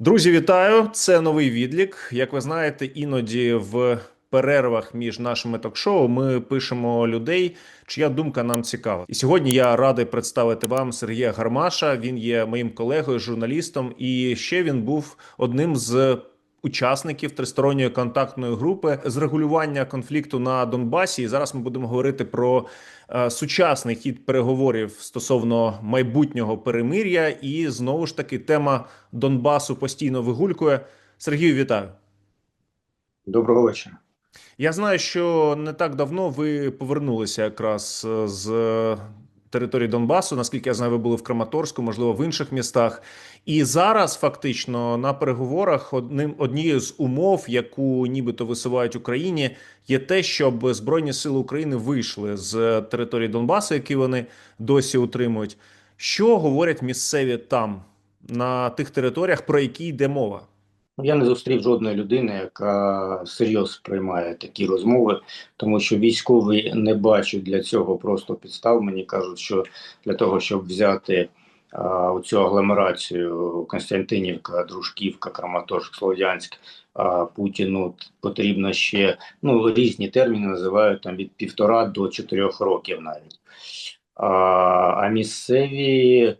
Друзі, вітаю! Це новий відлік. Як ви знаєте, іноді в перервах між нашими ток-шоу ми пишемо людей, чия думка нам цікава. І сьогодні я радий представити вам Сергія Гармаша. Він є моїм колегою, журналістом, і ще він був одним з. Учасників тристоронньої контактної групи з регулювання конфлікту на Донбасі. І зараз ми будемо говорити про е, сучасний хід переговорів стосовно майбутнього перемир'я. І знову ж таки тема Донбасу постійно вигулькує. Сергію, вітаю. Доброго вечора. Я знаю, що не так давно ви повернулися якраз е, з території Донбасу. Наскільки я знаю, ви були в Краматорську, можливо, в інших містах. І зараз фактично на переговорах одним однією з умов, яку нібито висувають Україні, є те, щоб Збройні сили України вийшли з території Донбасу, які вони досі утримують. Що говорять місцеві там на тих територіях, про які йде мова? Ну, Я не зустрів жодної людини, яка серйозно сприймає такі розмови, тому що військові не бачать для цього просто підстав. Мені кажуть, що для того, щоб взяти а, оцю агломерацію Константинівка, Дружківка, Краматорськ, Слов'янськ, Путіну потрібно ще ну різні терміни називають там від півтора до чотирьох років навіть. А, а місцеві.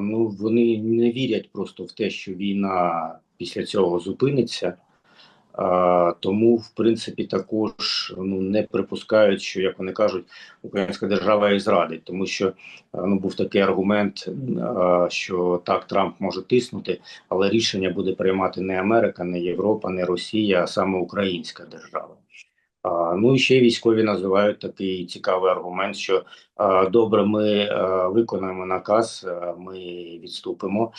Ну, вони не вірять просто в те, що війна після цього зупиниться. А, тому, в принципі, також ну, не припускають, що, як вони кажуть, українська держава їх зрадить, тому що ну, був такий аргумент, а, що так, Трамп може тиснути, але рішення буде приймати не Америка, не Європа, не Росія, а саме Українська держава. Ну і ще військові називають такий цікавий аргумент, що добре, ми виконаємо наказ, ми відступимо,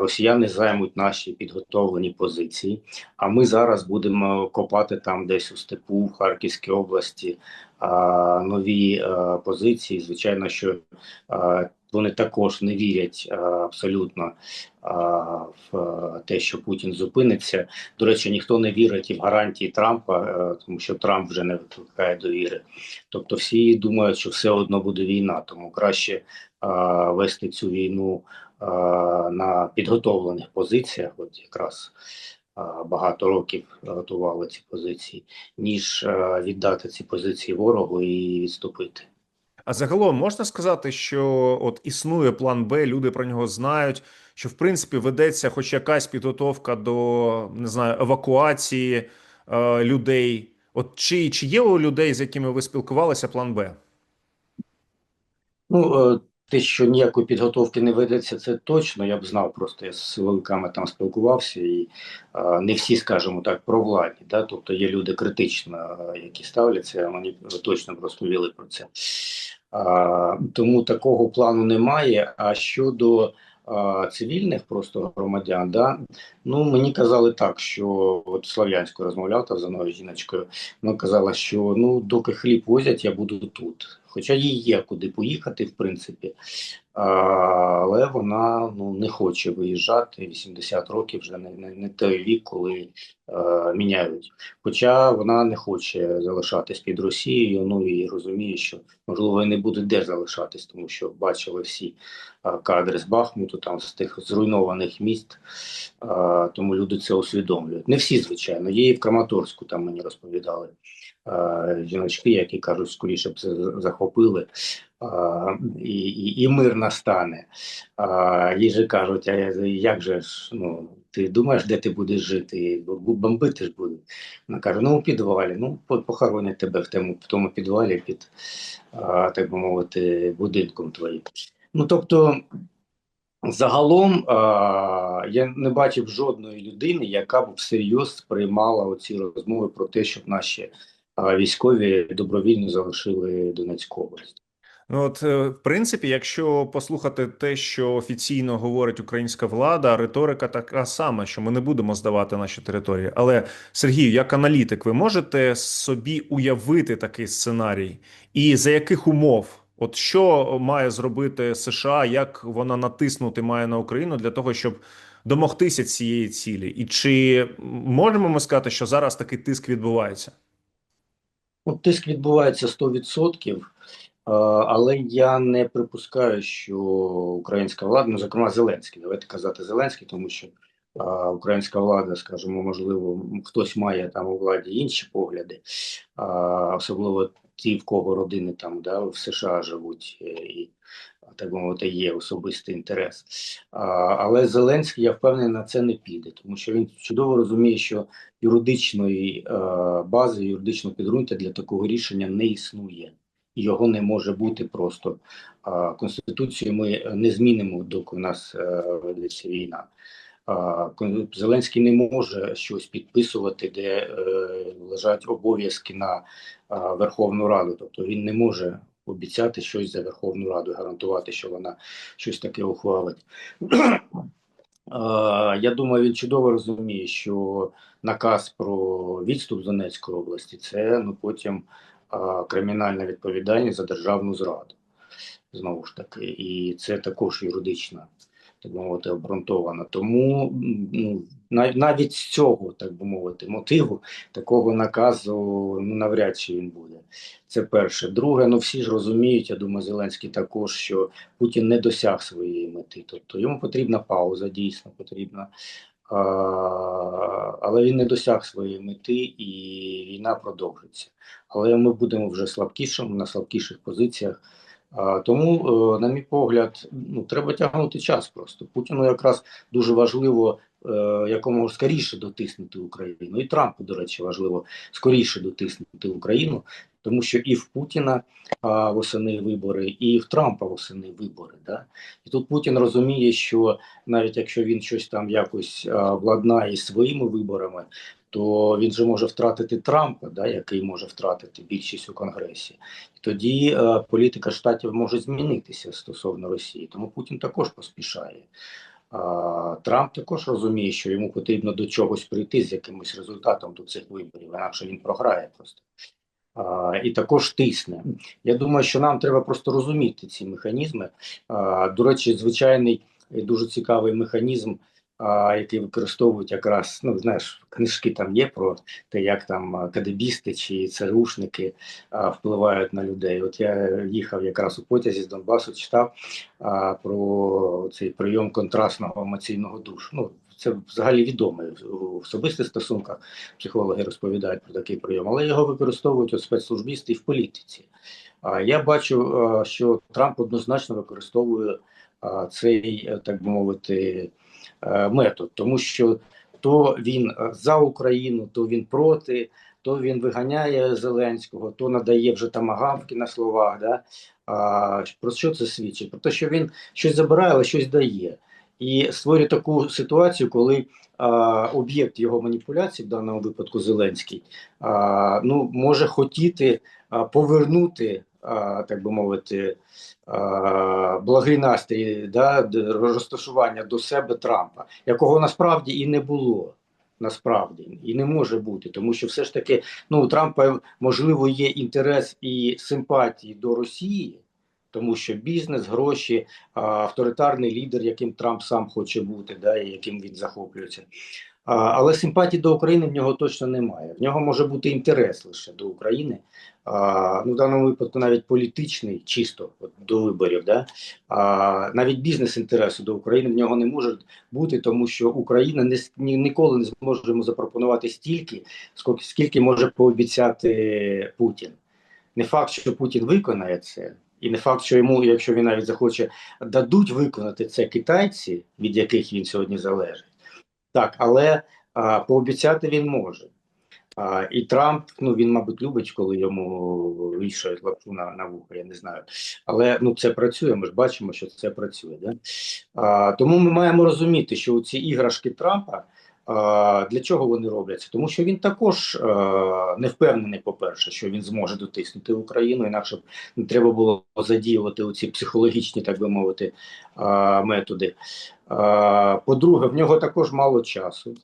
росіяни займуть наші підготовлені позиції. А ми зараз будемо копати там, десь у степу, в Харківській області, нові позиції. Звичайно, що вони також не вірять а, абсолютно а, в а, те, що Путін зупиниться. До речі, ніхто не вірить і в гарантії Трампа, е, тому що Трамп вже не викликає довіри. Тобто, всі думають, що все одно буде війна, тому краще а, вести цю війну а, на підготовлених позиціях. От якраз багато років готували ці позиції, ніж віддати ці позиції ворогу і відступити. А загалом можна сказати, що от існує план Б, люди про нього знають, що в принципі ведеться хоч якась підготовка до не знаю евакуації е, людей. От чи, чи є у людей, з якими ви спілкувалися, план Б? Ну, е, те, що ніякої підготовки не ведеться, це точно. Я б знав, просто я з силовиками там спілкувався, і е, не всі, скажімо так, провладні. Да? Тобто є люди критично, е, які ставляться, мені точно розповіли про це. А, тому такого плану немає. А щодо цивільних просто громадян, да, ну мені казали так, що от Слов'янською розмовляв та з одною жіночкою, вона казала, що ну доки хліб возять, я буду тут. Хоча їй є куди поїхати, в принципі, але вона ну не хоче виїжджати. 80 років вже не, не, не той вік, коли е, міняють. Хоча вона не хоче залишатись під Росією. Ну і розуміє, що можливо і не буде де залишатись, тому що бачили всі кадри з Бахмуту, там з тих зруйнованих міст. Е, тому люди це усвідомлюють. Не всі, звичайно, є і в Краматорську, там мені розповідали жіночки, які кажуть, скоріше б захопили. А, і, і, і мир настане. А, їй же кажуть, а як же ж, ну, ти думаєш, де ти будеш жити? Бомбити ж будуть. Вона каже, ну у підвалі, ну похоронять тебе в тому, в тому підвалі під, так би мовити, будинком твоїм. Ну, тобто, загалом я не бачив жодної людини, яка б всерйоз сприймала оці розмови про те, щоб наші а, військові добровільно залишили Донецьку область. Ну, от, е, в принципі, якщо послухати те, що офіційно говорить українська влада, риторика така сама, що ми не будемо здавати наші території. Але Сергію, як аналітик, ви можете собі уявити такий сценарій, і за яких умов? От що має зробити США, як вона натиснути має на Україну для того, щоб домогтися цієї цілі? І чи можемо ми сказати, що зараз такий тиск відбувається? Ну, тиск відбувається 100%. але я не припускаю, що українська влада, ну зокрема Зеленський, давайте казати Зеленський, тому що а, українська влада, скажімо, можливо, хтось має там у владі інші погляди, а, особливо ті, в кого родини там да, в США живуть, е, і так мовити, є особистий інтерес. А, але Зеленський, я впевнений, на це не піде, тому що він чудово розуміє, що юридичної е, бази, юридичного підґрунтя для такого рішення не існує. Його не може бути просто. А, Конституцію ми не змінимо, доки у нас е, ведеться війна. А, Зеленський не може щось підписувати, де е, лежать обов'язки на а, Верховну Раду. Тобто він не може обіцяти щось за Верховну Раду, гарантувати, що вона щось таке ухвалить. Я думаю, він чудово розуміє, що наказ про відступ з Донецької області це ну потім кримінальна відповідальність за державну зраду. Знову ж таки, і це також юридично, так мовити, обґрунтовано. Тому ну, навіть з цього, так би мовити, мотиву такого наказу ну, навряд чи він буде. Це перше. Друге, ну всі ж розуміють, я думаю, Зеленський також, що Путін не досяг своєї мети. Тобто йому потрібна пауза, дійсно потрібна. А, але він не досяг своєї мети і війна продовжиться. Але ми будемо вже слабкішим на слабкіших позиціях. Тому, е, на мій погляд, ну треба тягнути час просто. Путіну якраз дуже важливо е, якомога скоріше дотиснути Україну. І Трампу, до речі, важливо скоріше дотиснути Україну, тому що і в Путіна а, восени вибори, і в Трампа восени вибори. Да? І тут Путін розуміє, що навіть якщо він щось там якось а, владнає своїми виборами, то він же може втратити Трампа, да, який може втратити більшість у Конгресі. І тоді е, політика штатів може змінитися стосовно Росії. Тому Путін також поспішає. А, Трамп також розуміє, що йому потрібно до чогось прийти з якимось результатом до цих виборів, інакше він програє просто. І також тисне. Я думаю, що нам треба просто розуміти ці механізми. До речі, звичайний і дуже цікавий механізм, який використовують якраз, ну знаєш, книжки там є про те, як там кадебісти чи ЦРУшники а, впливають на людей. От я їхав якраз у потязі з Донбасу, читав про цей прийом контрастного емоційного душу. Ну, це взагалі відомо в особистих стосунках. Психологи розповідають про такий прийом, але його використовують от спецслужбісти і в політиці. А я бачу, що Трамп однозначно використовує цей, е, так би мовити, е, метод, тому що то він е, за Україну, то він проти, то він виганяє Зеленського, то надає вже там агавки на словах. Да? А, про що це свідчить? Про те, що він щось забирає, але щось дає. І створює таку ситуацію, коли об'єкт його маніпуляцій, в даному випадку Зеленський, а, ну, може хотіти а, повернути, так би мовити, благий настрій да, розташування до себе Трампа, якого насправді і не було. Насправді і не може бути, тому що все ж таки ну у Трампа можливо є інтерес і симпатії до Росії, тому що бізнес, гроші, авторитарний лідер, яким Трамп сам хоче бути, да, і яким він захоплюється. Але симпатії до України в нього точно немає. В нього може бути інтерес лише до України. А, ну, в даному випадку навіть політичний, чисто от, до виборів. Да? А, навіть бізнес-інтересу до України в нього не може бути, тому що Україна не, ні, ніколи не зможе йому запропонувати стільки, скільки може пообіцяти Путін. Не факт, що Путін виконає це, і не факт, що йому, якщо він навіть захоче, дадуть виконати це китайці, від яких він сьогодні залежить. Так, але а, пообіцяти він може. А, і Трамп, ну він, мабуть, любить, коли йому вішають лапшу на, на вухо, я не знаю. Але ну це працює, ми ж бачимо, що це працює. Да? А, тому ми маємо розуміти, що ці іграшки Трампа. А, для чого вони робляться? Тому що він також не впевнений, по-перше, що він зможе дотиснути Україну, інакше б не треба було задіювати оці психологічні, так би мовити, методи. По-друге, в нього також мало часу.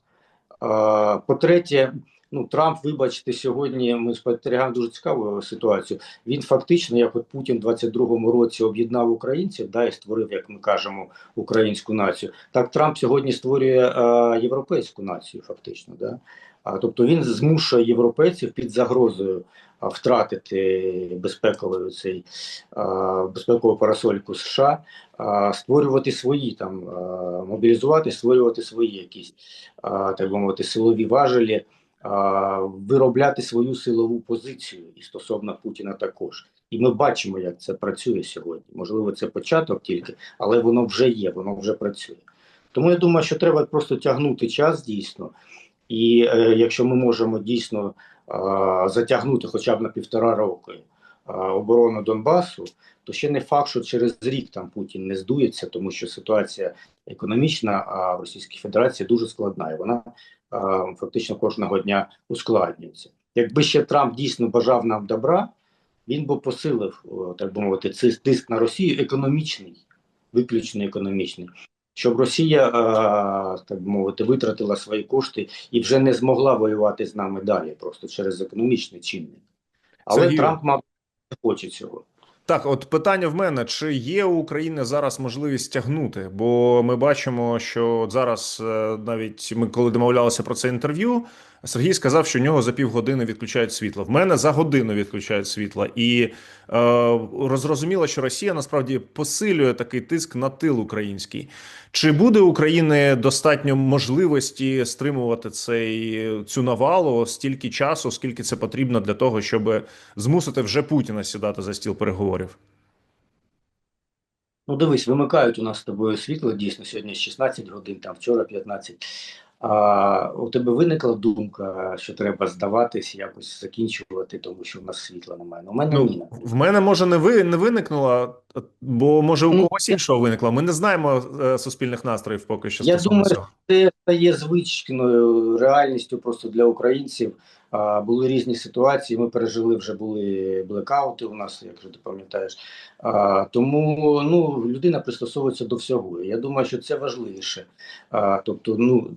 По-третє, Ну, Трамп, вибачте, сьогодні ми спостерігаємо дуже цікаву ситуацію. Він фактично, як от Путін в 22-му році об'єднав українців, да, і створив, як ми кажемо, українську націю. Так Трамп сьогодні створює е, європейську націю, фактично. Да? А, тобто він змушує європейців під загрозою а, втратити безпековий цей а, безпекову парасольку США, а, створювати свої там, а, мобілізувати, створювати свої якісь а, так би мовити, силові важелі, виробляти свою силову позицію і стосовно Путіна також. І ми бачимо, як це працює сьогодні. Можливо, це початок тільки, але воно вже є, воно вже працює. Тому я думаю, що треба просто тягнути час дійсно. І е, якщо ми можемо дійсно е, затягнути хоча б на півтора року е, оборону Донбасу, то ще не факт, що через рік там Путін не здується, тому що ситуація економічна в Російській Федерації дуже складна, і вона фактично кожного дня ускладнюється. Якби ще Трамп дійсно бажав нам добра, він би посилив, так би мовити, цей тиск на Росію економічний, виключно економічний щоб Росія, е, так би мовити, витратила свої кошти і вже не змогла воювати з нами далі, просто через економічний чинник. Але Сергію. Трамп, мабуть, не хоче цього. Так, от питання в мене: чи є у України зараз можливість тягнути? Бо ми бачимо, що зараз е, навіть ми коли домовлялися про це інтерв'ю, Сергій сказав, що у нього за півгодини відключають світло. В мене за годину відключають світло, і е, розрозуміло, що Росія насправді посилює такий тиск на тил український. Чи буде України достатньо можливості стримувати цей цю навалу стільки часу, скільки це потрібно для того, щоб змусити вже Путіна сідати за стіл переговорів? Ну, дивись, вимикають у нас з тобою світло, дійсно, сьогодні 16 годин, там вчора 15. А у тебе виникла думка, що треба здаватись, якось закінчувати, тому що в нас світла немає. Ну, у мене ні. Ну, в мене може не ви не виникнуло, бо може у Ну, когось іншого виникло. Ми не знаємо е, суспільних настроїв поки що Я думаю, цього. Це стає звичною реальністю просто для українців. А, були різні ситуації. Ми пережили вже були блекаути у нас, якщо ти пам'ятаєш. А, тому ну, людина пристосовується до всього. Я думаю, що це важливіше. А, тобто, ну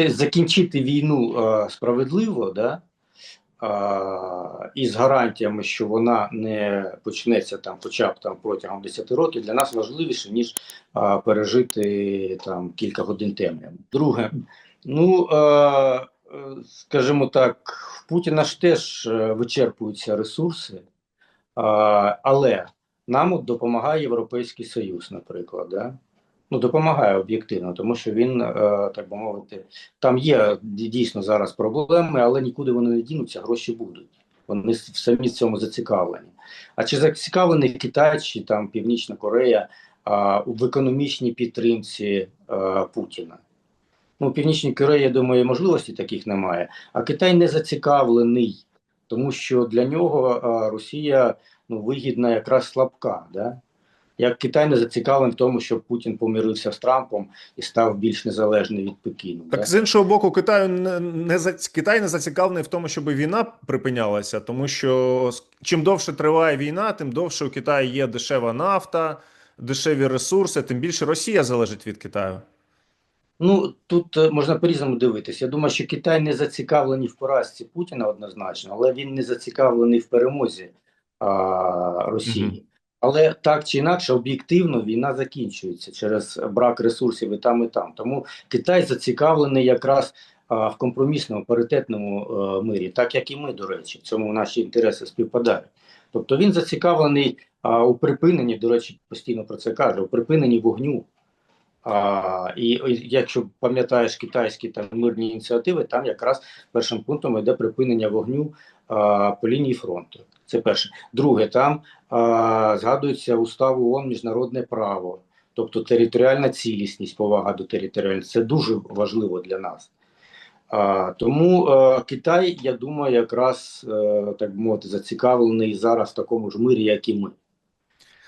те, закінчити війну а, справедливо, да? а, і з гарантіями, що вона не почнеться там, хоча б там протягом 10 років, для нас важливіше, ніж а, пережити там кілька годин темряви. Друге, ну е, е, скажімо так, в Путіна ж теж е, вичерпуються ресурси, е, але нам от допомагає Європейський Союз, наприклад. Да? Ну, допомагає об'єктивно, тому що він, е, так би мовити, там є дійсно зараз проблеми, але нікуди вони не дінуться, гроші будуть. Вони самі в цьому зацікавлені. А чи зацікавлений Китай чи там Північна Корея а, в економічній підтримці а, Путіна? Ну, Північній Кореї, я думаю, можливості таких немає. А Китай не зацікавлений, тому що для нього а, Росія ну, вигідна якраз слабка. Да? Як Китай не зацікавлений в тому, щоб Путін помирився з Трампом і став більш незалежний від Пекіну. Так да? з іншого боку, Китаю не, не за Китай не зацікавлений в тому, щоб війна припинялася, тому що чим довше триває війна, тим довше у Китаї є дешева нафта, дешеві ресурси, тим більше Росія залежить від Китаю. Ну тут е, можна по-різному дивитися. Я думаю, що Китай не зацікавлений в поразці Путіна однозначно, але він не зацікавлений в перемозі а, Росії. Але так чи інакше, об'єктивно війна закінчується через брак ресурсів і там, і там. Тому Китай зацікавлений якраз а, в компромісному паритетному е, мирі, так як і ми, до речі, в цьому наші інтереси співпадають. Тобто він зацікавлений а, у припиненні, до речі, постійно про це каже, у припиненні вогню. А, і якщо пам'ятаєш китайські там мирні ініціативи, там якраз першим пунктом йде припинення вогню а, по лінії фронту. Це перше. Друге, там а, згадується устав ООН міжнародне право, тобто територіальна цілісність, повага до територіальності. Це дуже важливо для нас. А, тому е, Китай, я думаю, якраз е, так мовити, зацікавлений зараз в такому ж мирі, як і ми.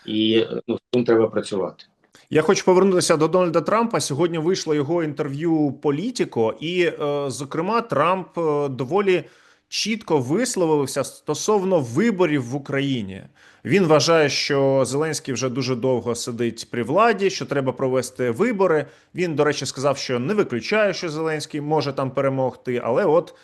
І ну, з цим треба працювати. Я хочу повернутися до Дональда Трампа. Сьогодні вийшло його інтерв'ю Політіко, і, е, зокрема, Трамп е, доволі чітко висловився стосовно виборів в Україні. Він вважає, що Зеленський вже дуже довго сидить при владі, що треба провести вибори. Він, до речі, сказав, що не виключає, що Зеленський може там перемогти, але от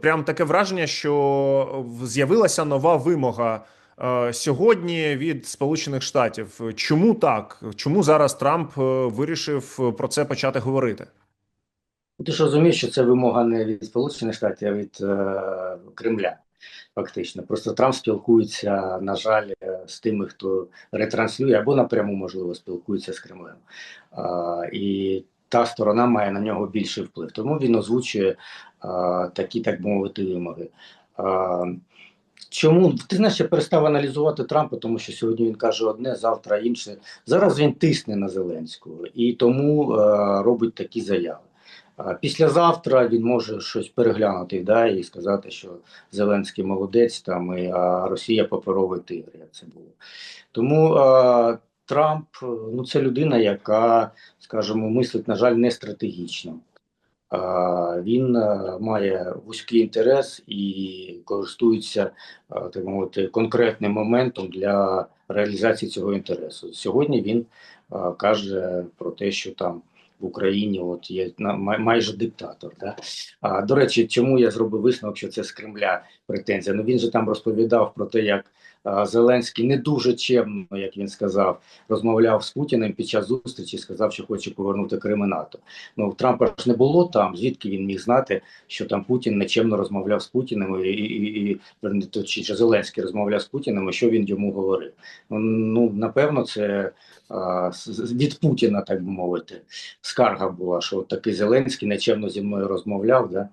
прям таке враження, що з'явилася нова вимога е, сьогодні від Сполучених Штатів. Чому так? Чому зараз Трамп е, вирішив про це почати говорити? Ти ж розумієш, що це вимога не від Сполучених Штатів, а від е, Кремля. Фактично, просто Трамп спілкується, на жаль, е, з тими, хто ретранслює, або напряму, можливо, спілкується з Кремлем. А, і та сторона має на нього більший вплив. Тому він озвучує а, такі, так би мовити, вимоги. А, чому ти знаєш, я перестав аналізувати Трампа, тому що сьогодні він каже одне, завтра інше. Зараз він тисне на Зеленського і тому а, робить такі заяви. Післязавтра він може щось переглянути да, і сказати, що Зеленський молодець там, і, а Росія паперовий тигр, як це було. Тому а, Трамп ну, це людина, яка, скажімо, мислить, на жаль, не стратегічно. А, він а, має вузький інтерес і користується а, так мовити, конкретним моментом для реалізації цього інтересу. Сьогодні він а, каже про те, що там в Україні от є на- майже диктатор. Да? А, до речі, чому я зробив висновок, що це з Кремля претензія? Ну він же там розповідав про те, як Зеленський не дуже чемно, як він сказав, розмовляв з Путіним під час зустрічі, сказав, що хоче повернути Крим і НАТО. Ну Трампа ж не було там. Звідки він міг знати, що там Путін нечемно розмовляв з Путіним і, і, і точніше, Зеленський розмовляв з Путіним, і що він йому говорив? Ну, напевно, це а, від Путіна, так би мовити скарга була, що такий Зеленський нечемно зі мною розмовляв, да?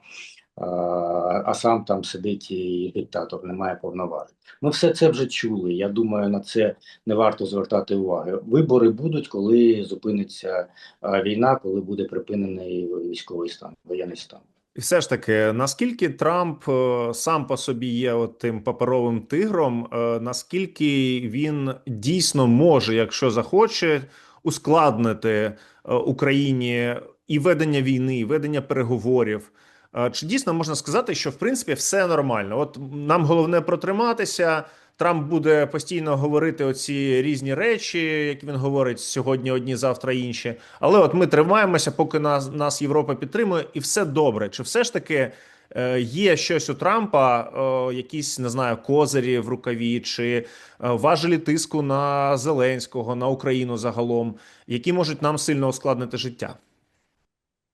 А, сам там сидить і диктатор, не має повноважень. Ми все це вже чули. Я думаю, на це не варто звертати уваги. Вибори будуть, коли зупиниться війна, коли буде припинений військовий стан, воєнний стан. І все ж таки, наскільки Трамп е, сам по собі є от тим паперовим тигром, е, наскільки він дійсно може, якщо захоче, ускладнити е, Україні і ведення війни, і ведення переговорів? Е, Чи дійсно можна сказати, що в принципі все нормально? От нам головне протриматися. Трамп буде постійно говорити оці різні речі, які він говорить сьогодні одні, завтра інші. Але от ми тримаємося, поки нас, нас Європа підтримує, і все добре. Чи все ж таки е, є щось у Трампа, якісь не знаю, козирі в рукаві, чи е, важелі тиску на Зеленського, на Україну загалом, які можуть нам сильно ускладнити життя?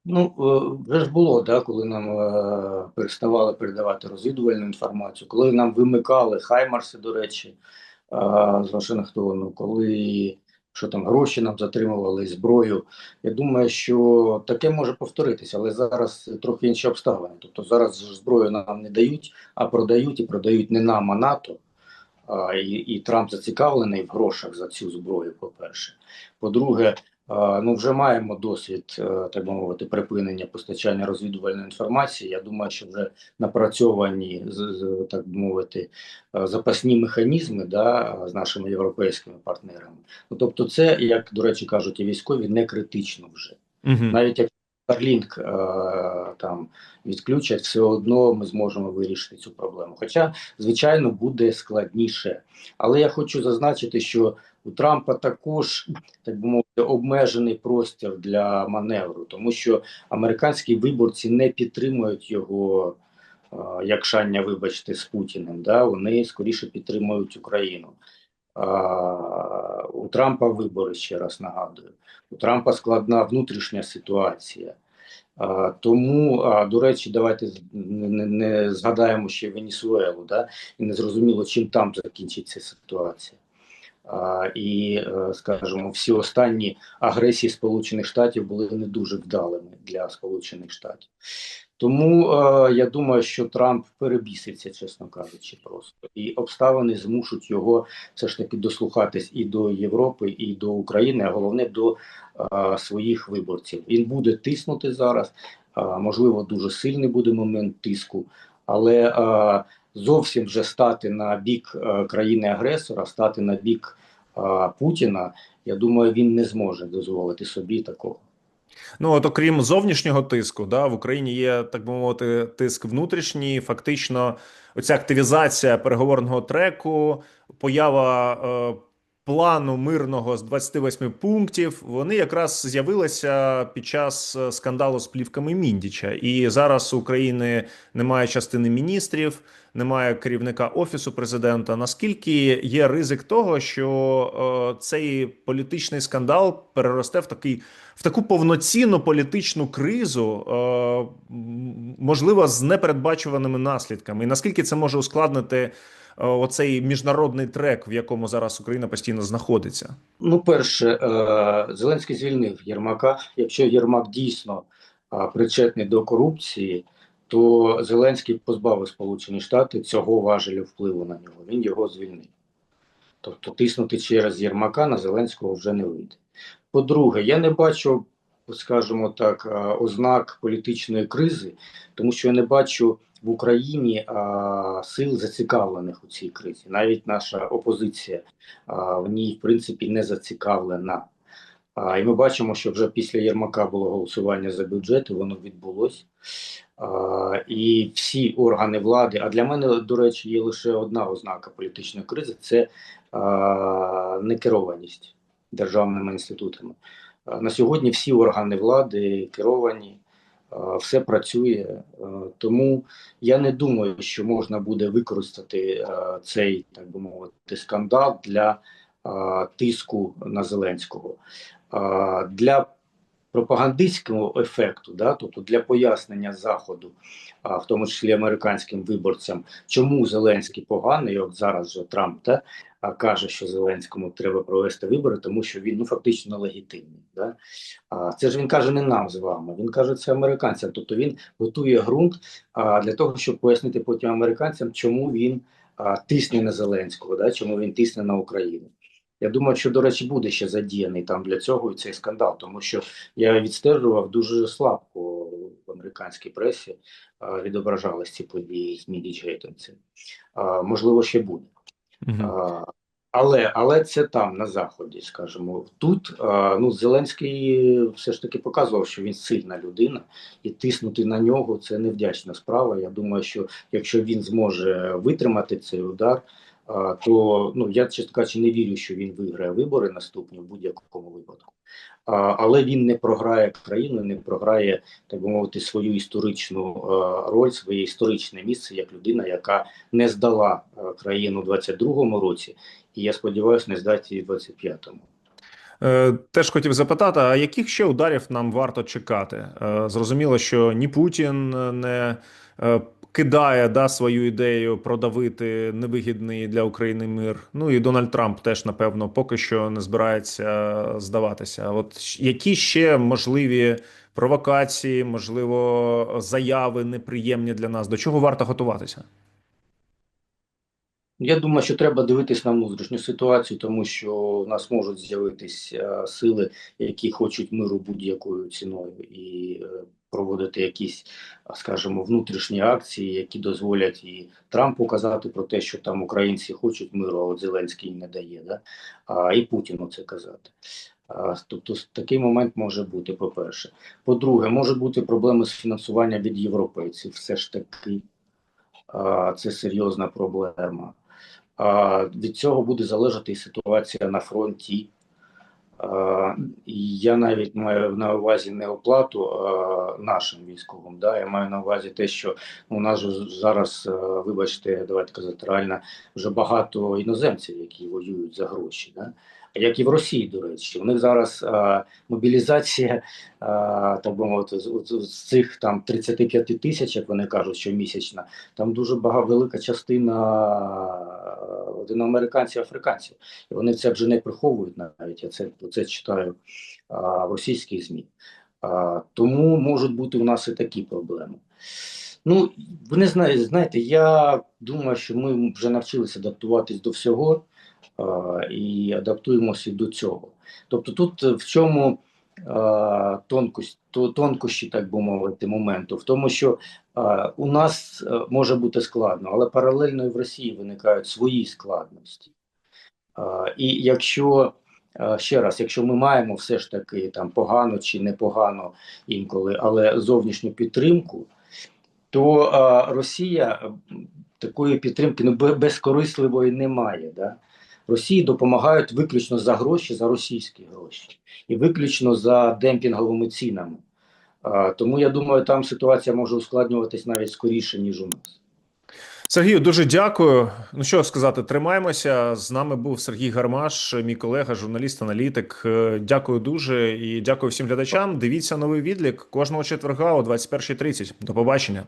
Ну, е, вже ж було, да, коли нам е, переставали передавати розвідувальну інформацію, коли нам вимикали Хаймарси, до речі, е, з Вашингтону, коли що там гроші нам затримували, зброю. Я думаю, що таке може повторитися, але зараз трохи інші обставини. Тобто зараз зброю нам не дають, а продають і продають не нам, а НАТО. А, і, і Трамп зацікавлений в грошах за цю зброю, по-перше. По-друге, а, ну вже маємо досвід, е, так би мовити, припинення постачання розвідувальної інформації. Я думаю, що вже напрацьовані так би мовити е, запасні механізми да, з нашими європейськими партнерами. Ну тобто, це, як до речі, кажуть і військові, не критично вже. Угу. Навіть як Starlink е, там відключать, все одно ми зможемо вирішити цю проблему. Хоча, звичайно, буде складніше. Але я хочу зазначити, що у Трампа також, так би мовити, обмежений простір для маневру, тому що американські виборці не підтримують його е, якшання, вибачте, з Путіним. Да? Вони скоріше підтримують Україну. А, у Трампа вибори, ще раз нагадую. У Трампа складна внутрішня ситуація. А, тому, а, до речі, давайте не, не, не згадаємо ще Венесуелу, да? і не зрозуміло, чим там закінчиться ситуація. І, е, скажімо, всі останні агресії Сполучених Штатів були не дуже вдалими для Сполучених Штатів. Тому е, я думаю, що Трамп перебіситься, чесно кажучи, просто і обставини змушуть його все ж таки дослухатись і до Європи, і до України, а головне до е, своїх виборців. Він буде тиснути зараз. можливо, дуже сильний буде момент тиску, але зовсім вже стати на бік е, країни-агресора, стати на бік е, Путіна. Я думаю, він не зможе дозволити собі такого. Ну, от окрім зовнішнього тиску, да, в Україні є, так би мовити, тиск внутрішній. Фактично, оця активізація переговорного треку, поява е, плану мирного з 28 пунктів, вони якраз з'явилися під час е, скандалу з плівками Міндіча. І зараз у України немає частини міністрів, немає керівника офісу президента. Наскільки є ризик того, що е, цей політичний скандал переросте в такий в таку повноцінну політичну кризу, е, можливо, з непередбачуваними наслідками, і наскільки це може ускладнити оцей міжнародний трек, в якому зараз Україна постійно знаходиться? Ну, перше, е, Зеленський звільнив Єрмака. Якщо Єрмак дійсно е, причетний до корупції, то Зеленський позбавив Сполучені Штати цього важелю впливу на нього. Він його звільнив. Тобто тиснути через Єрмака на Зеленського вже не вийде. По-друге, я не бачу, скажімо так, е, ознак політичної кризи, тому що я не бачу в Україні а, сил зацікавлених у цій кризі. Навіть наша опозиція а, в ній, в принципі, не зацікавлена. А, і ми бачимо, що вже після Єрмака було голосування за бюджет, і воно відбулось. А, і всі органи влади, а для мене, до речі, є лише одна ознака політичної кризи це а, некерованість державними інститутами. На сьогодні всі органи влади керовані, все працює. Тому я не думаю, що можна буде використати цей, так би мовити, скандал для тиску на Зеленського. Для пропагандистського ефекту, да, тобто для пояснення Заходу, а, в тому числі американським виборцям, чому Зеленський поганий, от зараз же Трамп да, каже, що Зеленському треба провести вибори, тому що він ну, фактично легітимний. Да? А, це ж він каже не нам з вами, він каже це американцям. Тобто він готує ґрунт а, для того, щоб пояснити потім американцям, чому він а, тисне на Зеленського, да? чому він тисне на Україну. Я думаю, що, до речі, буде ще задіяний там для цього і цей скандал, тому що я відстежував дуже слабко в американській пресі відображались ці події з Мідічейтом. Це а, можливо ще буде. Але, але це там, на заході, скажімо. Тут ну, Зеленський все ж таки показував, що він сильна людина, і тиснути на нього це невдячна справа. Я думаю, що якщо він зможе витримати цей удар, то ну я чесно кажучи, не вірю, що він виграє вибори наступні в будь-якому випадку. Але він не програє країну, не програє, так би мовити, свою історичну роль, своє історичне місце як людина, яка не здала країну у 22-му році, і я сподіваюся, не здасть її в 25-му. Е, Теж хотів запитати, а яких ще ударів нам варто чекати? Е, Зрозуміло, що ні Путін не е, кидає да, свою ідею продавити невигідний для України мир. Ну і Дональд Трамп теж, напевно, поки що не збирається здаватися. От які ще можливі провокації, можливо, заяви неприємні для нас? До чого варто готуватися? Я думаю, що треба дивитись на внутрішню ситуацію, тому що у нас можуть з'явитися сили, які хочуть миру будь-якою ціною, і е, проводити якісь, скажімо, внутрішні акції, які дозволять і Трампу казати про те, що там українці хочуть миру, а от Зеленський не дає, да? а і Путіну це казати. А, Тобто такий момент може бути, по-перше. По-друге, можуть бути проблеми з фінансуванням від європейців. Все ж таки, а, це серйозна проблема. А, від цього буде залежати і ситуація на фронті. І я навіть маю на увазі не оплату а, нашим військовим. Да? Я маю на увазі те, що у нас же зараз, вибачте, давайте казати реально, вже багато іноземців, які воюють за гроші. Да? Як і в Росії, до речі, у них зараз а, мобілізація, а, так мовити, з, цих там 35 тисяч, як вони кажуть, щомісячна, там дуже багато велика частина а, латиноамериканців, африканців. І вони це вже не приховують навіть. Я це, це читаю а, в російських ЗМІ. А, тому можуть бути у нас і такі проблеми. Ну, ви не знаєте, знаєте, я думаю, що ми вже навчилися адаптуватись до всього і адаптуємося до цього. Тобто, тут е, в чому а, тонкость, тонкощі, так би мовити, моменту, в тому, що у нас е, може бути складно, але паралельно і в Росії виникають свої складності. І якщо ще раз, якщо ми маємо все ж таки там погано чи непогано інколи, але зовнішню підтримку, то Росія такої підтримки ну, безкорисливої немає. Да? Росії допомагають виключно за гроші, за російські гроші, і виключно за демпінговими цінами. Тому я думаю, там ситуація може ускладнюватись навіть скоріше, ніж у нас. Сергію, дуже дякую. Ну що сказати, тримаємося. З нами був Сергій Гармаш, мій колега, журналіст, аналітик. Е, Дякую дуже і дякую всім глядачам. Дивіться новий відлік кожного четверга о 21.30. До побачення.